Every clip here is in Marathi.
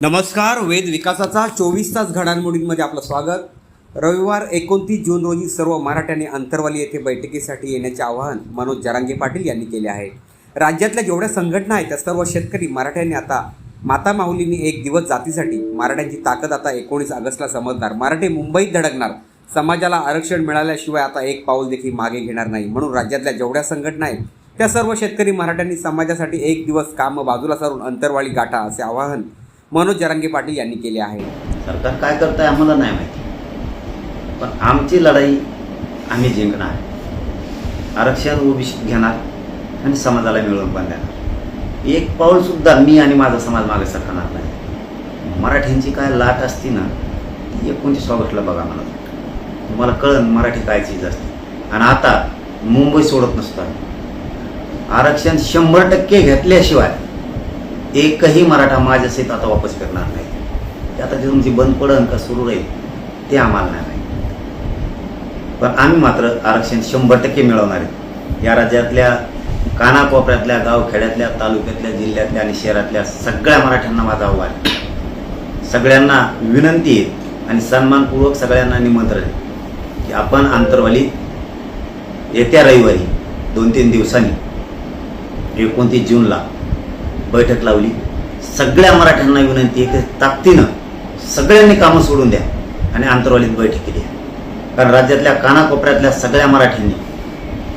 नमस्कार वेद विकासाचा चोवीस तास घडामोडींमध्ये आपलं स्वागत. रविवार एकोणतीस जून रोजी सर्व मराठ्यांनी अंतरवाली येथे बैठकीसाठी येण्याचे आवाहन मनोज जरांगे पाटील यांनी केले आहे. राज्यातल्या जेवढ्या संघटना आहेत त्या सर्व शेतकरी मराठ्यांनी आता माता माऊलींनी एक दिवस जातीसाठी मराठ्यांची ताकद आता एकोणीस ऑगस्टला समजणार. मराठे मुंबईत धडकणार. समाजाला आरक्षण मिळाल्याशिवाय आता एक पाऊल देखील मागे घेणार नाही. म्हणून राज्यातल्या जेवढ्या संघटना आहेत त्या सर्व शेतकरी मराठ्यांनी समाजासाठी एक दिवस कामं बाजूला सारून अंतरवाली गाठा असे आवाहन मनोज जरांगे पाटील यांनी केले आहे. सरकार काय करत आहे आम्हाला नाही माहिती. पण आमची लढाई आम्ही जिंकणार. आरक्षण ओबीसी घेणार आणि समाजाला मिळवून पण देणार. एक पाऊल सुद्धा मी आणि माझा समाज मागे सरकणार नाही. मराठ्यांची काय लाट असती ना ती एकोणतीस ऑगस्टला बघा मला. तुम्हाला कळन मराठी काय चीज असते. आणि आता मुंबई सोडत नसतं आरक्षण शंभर टक्के घेतल्याशिवाय एकही मराठा माझ्यासहित आता वापस करणार नाही. आता जे तुमची बंद पडन का सुरू राहील ते आम्हाला नाही पण आम्ही मात्र आरक्षण शंभर टक्के मिळवणार आहे. या राज्यातल्या कानाकोपऱ्यातल्या गावखेड्यातल्या तालुक्यातल्या जिल्ह्यातल्या आणि शहरातल्या सगळ्या मराठ्यांना माझा आव्हान आहे. सगळ्यांना विनंती आहे आणि सन्मानपूर्वक सगळ्यांना निमंत्रण आहे की आपण आंतरवाली येत्या रविवारी दोन तीन दिवसांनी एकोणतीस जूनला बैठक लावली. सगळ्या मराठ्यांना विनंती आहे की ताकदीनं सगळ्यांनी कामं सोडून द्या आणि आंतरवालीत बैठक केली. कारण राज्यातल्या कानाकोपऱ्यातल्या सगळ्या मराठ्यांनी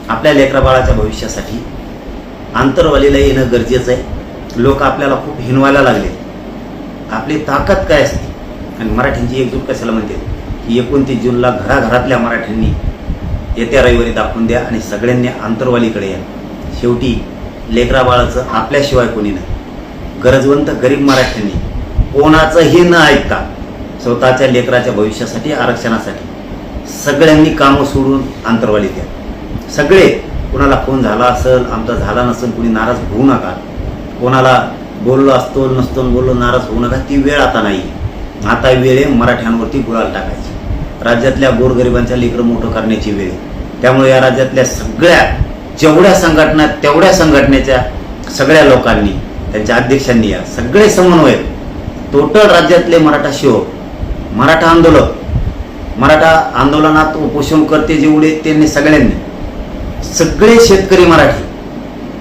आपल्या लेकराबाळाच्या भविष्यासाठी आंतरवालीला येणं गरजेचं आहे. लोक आपल्याला खूप हिनवायला लागले. आपली ताकद काय असते? आणि मराठ्यांची एकजूट कशाला म्हणते? की एकोणतीस जूनला घराघरातल्या मराठ्यांनी येत्या रविवारी दाखवून द्या आणि सगळ्यांनी आंतरवालीकडे या. शेवटी लेकराबाळाचं आपल्याशिवाय कोणी नाही. गरजवंत गरीब मराठ्यांनी कोणाचंही न ऐकता स्वतःच्या लेकराच्या भविष्यासाठी आरक्षणासाठी सगळ्यांनी कामं सोडून अंतरवाली द्या. सगळे कोणाला फोन झाला असेल आमचा झाला नसेल कोणी नाराज होऊ नका. कोणाला बोललो असतो नसतो बोललो नाराज होऊ नका ती वेळ आता नाही. आता वेळ आहे मराठ्यांवरती गुळाल टाकायची. राज्यातल्या गोरगरिबांच्या लेकरं मोठं करण्याची वेळ आहे. त्यामुळे या राज्यातल्या सगळ्या जेवढ्या संघटना तेवढ्या संघटनेच्या सगळ्या लोकांनी त्यांच्या अध्यक्षांनी या सगळे समन्वय टोटल राज्यातले मराठा शिव मराठा आंदोलक मराठा आंदोलनात उपोषणकर्ते जेवढे त्यांनी सगळ्यांनी. सगळे शेतकरी मराठी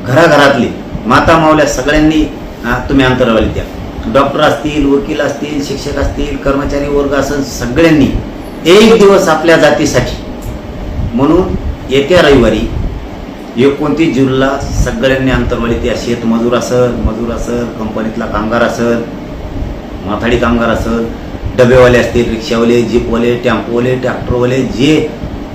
घराघरातले माता मावल्या सगळ्यांनी तुम्ही अंतरावली द्या. डॉक्टर असतील वकील असतील शिक्षक असतील कर्मचारी वर्ग असेल सगळ्यांनी एक दिवस आपल्या जातीसाठी. म्हणून येत्या रविवारी एकोणतीस जूनला सगळ्यांनी अंतरवाली त्या शेतमजूर असेल मजूर असेल कंपनीतला कामगार असेल माथाडी कामगार असेल डबेवाले असतील रिक्षावाले जीपवाले टॅम्पोवाले ट्रॅक्टरवाले जे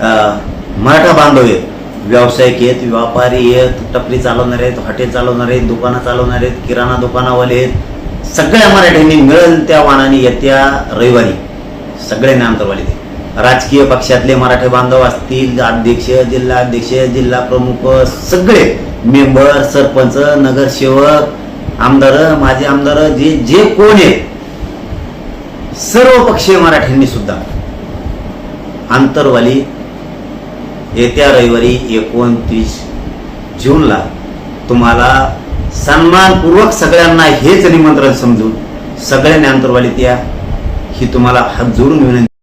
मराठा बांधव आहेत व्यावसायिक आहेत व्यापारी आहेत टपरी चालवणारे आहेत हॉटेल चालवणारे आहेत दुकानं चालवणारे आहेत किराणा दुकानावाले आहेत सगळ्या मराठ्यांनी मिळेल त्या वाहनाने येत्या रविवारी. सगळ्यांनी अंतरवाली राजकीय पक्षातले मराठे बांधव असतील अध्यक्ष जिल्हा अध्यक्ष जिल्हा प्रमुख सगळे मेंबर सरपंच नगरसेवक आमदार माजी आमदार जे जे कोण आहेत सर्व पक्षीय मराठ्यांनी सुद्धा आंतरवाली येत्या रविवारी एकोणतीस जूनला तुम्हाला सन्मानपूर्वक सगळ्यांना हेच निमंत्रण समजून सगळ्यांनी आंतरवालीत या ही तुम्हाला हात जोडून विनंती